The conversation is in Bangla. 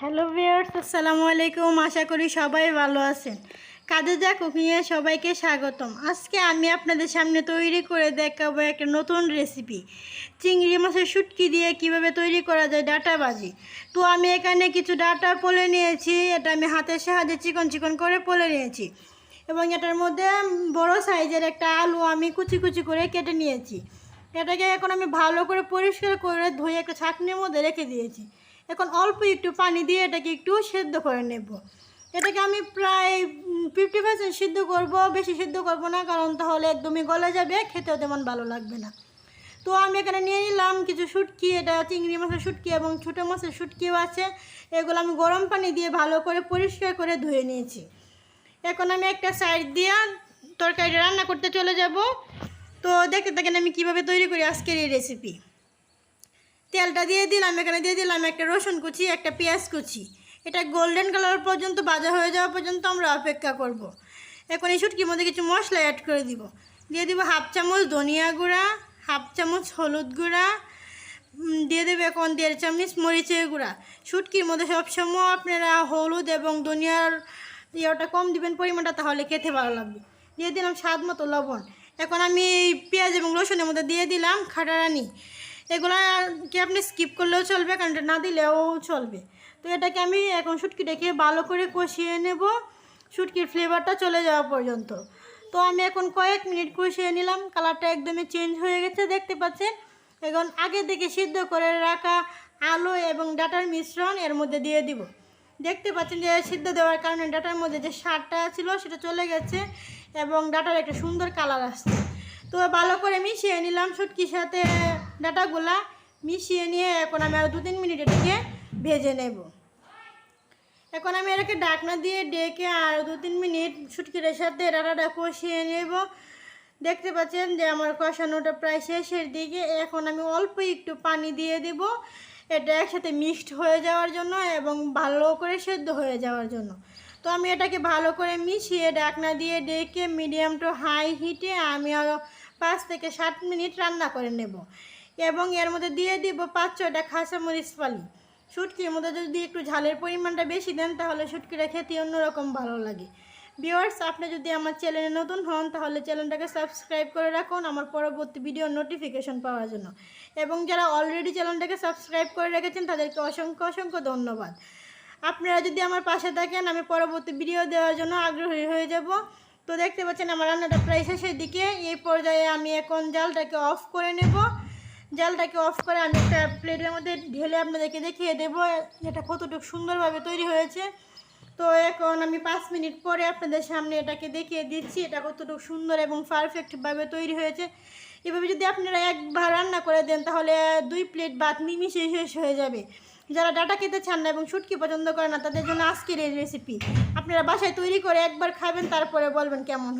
হ্যালো ভিউয়ার্স, আসসালামু আলাইকুম। আশা করি সবাই ভালো আছেন। কাদেজা কুকিংয়ে সবাইকে স্বাগতম। আজকে আমি আপনাদের সামনে তৈরি করে দেখাবো একটা নতুন রেসিপি। চিংড়ি মাছের শুটকি দিয়ে কীভাবে তৈরি করা যায় ডাটা বাজি তো আমি এখানে কিছু ডাটা পলে নিয়েছি। এটা আমি হাতের সাহায্যে চিকন চিকন করে পলে নিয়েছি। এবং এটার মধ্যে বড় সাইজের একটা আলু আমি কুচি কুচি করে কেটে নিয়েছি। এটাকে এখন আমি ভালো করে পরিষ্কার করে ধুয়ে একটা ছাঁকনির মধ্যে রেখে দিয়েছি। এখন অল্প একটু পানি দিয়ে এটাকে একটু সেদ্ধ করে নেব। এটাকে আমি প্রায় ফিফটি পার্সেন্ট সিদ্ধ করব, বেশি সিদ্ধ করব না, কারণ তাহলে একদমই গলে যাবে, খেতেও তেমন ভালো লাগবে না। তো আমি এখানে নিয়ে নিলাম কিছু শুটকি, এটা চিংড়ি মাছের শুটকি এবং ছোটো মাছের শুটকিও আছে। এগুলো আমি গরম পানি দিয়ে ভালো করে পরিষ্কার করে ধুয়ে নিয়েছি। এখন আমি একটা সাইড দিয়ে তরকারিটা রান্না করতে চলে যাব। তো দেখতে থাকেন আমি কীভাবে তৈরি করি আজকের এই রেসিপি তেলটা দিয়ে দিলাম, এখানে দিয়ে দিলাম একটা রসুন কুচি, একটা পেঁয়াজ কুচি। এটা গোল্ডেন কালার পর্যন্ত, বাজা হয়ে যাওয়া পর্যন্ত আমরা অপেক্ষা করব। এখন এই শুটকির মধ্যে কিছু মশলা অ্যাড করে দিব। দিয়ে দিব হাফ চামচ ধনিয়া গুঁড়া হাফ চামচ হলুদ গুঁড়া দিয়ে দেবে এখন দেড় চামচ মরিচের গুঁড়া। শুটকির মধ্যে সবসময় আপনারা হলুদ এবং ধনিয়ার ইয়েটা কম দিবেন পরিমাণটা, তাহলে খেতে ভালো লাগবে। দিয়ে দিলাম স্বাদ মতো লবণ। এখন আমি এই পেঁয়াজ এবং রসুনের মধ্যে দিয়ে দিলাম খাটারানি। এগুলো কি আপনি স্কিপ করলেও চলবে কারণ না দিলেও চলবে। তো এটাকে আমি এখন শুটকিটাকে ভালো করে কষিয়ে নেব। শুটকির ফ্লেভারটা চলে যাওয়া পর্যন্ত। তো আমি এখন কয়েক মিনিট কষিয়ে নিলাম। কালারটা একদমই চেঞ্জ হয়ে গেছে, দেখতে পাচ্ছেন? এখন আগে থেকে সিদ্ধ করে রাখা আলু এবং ডাটার মিশ্রণ এর মধ্যে দিয়ে দিব। দেখতে পাচ্ছেন যে সিদ্ধ দেওয়ার কারণে ডাটার মধ্যে যে সারটা ছিল, সেটা চলে গেছে এবং ডাটার একটা সুন্দর কালার আসছে। তো ভালো করে মিশিয়ে নিলাম শুটকির সাথে। ডাটাগুলা মিশিয়ে নিয়ে এখন আমি আরও দু তিন মিনিট এটাকে ভেজে নেব। এখন আমি এটাকে ডাকনা দিয়ে ডেকে আর দু তিন মিনিট শুটকির সাথে ডাটাটা কষিয়ে নেব। দেখতে পাচ্ছেন যে আমার কষানোটা প্রায় শেষের দিকে। এখন আমি অল্প একটু পানি দিয়ে দেব। এটা একসাথে মিক্সড হয়ে যাওয়ার জন্য এবং ভালো করে সেদ্ধ হয়ে যাওয়ার জন্য। তো আমি এটাকে ভালো করে মিশিয়ে ডাকনা দিয়ে ডেকে মিডিয়াম টু হাই হিটে আমি আরও পাঁচ থেকে সাত মিনিট রান্না করে নেব। এবং এর মধ্যে দিয়ে দিব পাঁচ ছয়টা খাসামরিচ পালি শুটকির মধ্যে যদি একটু ঝালের পরিমাণটা বেশি দেন, তাহলে শুটকিটা খেতে অন্যরকম ভালো লাগে। ভিওয়ার্স আপনি যদি আমার চ্যানেলে নতুন হন, তাহলে চ্যানেলটাকে সাবস্ক্রাইব করে রাখুন আমার পরবর্তী ভিডিও নোটিফিকেশন পাওয়ার জন্য। এবং যারা অলরেডি চ্যানেলটাকে সাবস্ক্রাইব করে রেখেছেন, তাদেরকে অসংখ্য অসংখ্য ধন্যবাদ। আপনারা যদি আমার পাশে থাকেন, আমি পরবর্তী ভিডিও দেওয়ার জন্য আগ্রহী হয়ে যাব। তো দেখতে পাচ্ছেন, আমার রান্নাটা প্রায় শেষের দিকে। এই পর্যায়ে আমি এখন জালটাকে অফ করে নেব। জালটাকে অফ করে আমি একটা প্লেটের মধ্যে ঢেলে আপনাদেরকে দেখিয়ে দেবো এটা কতটুকু সুন্দরভাবে তৈরি হয়েছে। তো এখন আমি পাঁচ মিনিট পরে আপনাদের সামনে এটাকে দেখিয়ে দিচ্ছি, এটা কতটুকু সুন্দর এবং পারফেক্টভাবে তৈরি হয়েছে। এভাবে যদি আপনারা একবার রান্না করে দেন, তাহলে দুই প্লেট ভাত নিমিশে শেষ হয়ে যাবে। যারা ডাটা খেতে চান না এবং শুটকি পছন্দ করে না, তাদের জন্য আজকের এই রেসিপি আপনারা বাসায় তৈরি করে একবার খাবেন, তারপরে বলবেন কেমন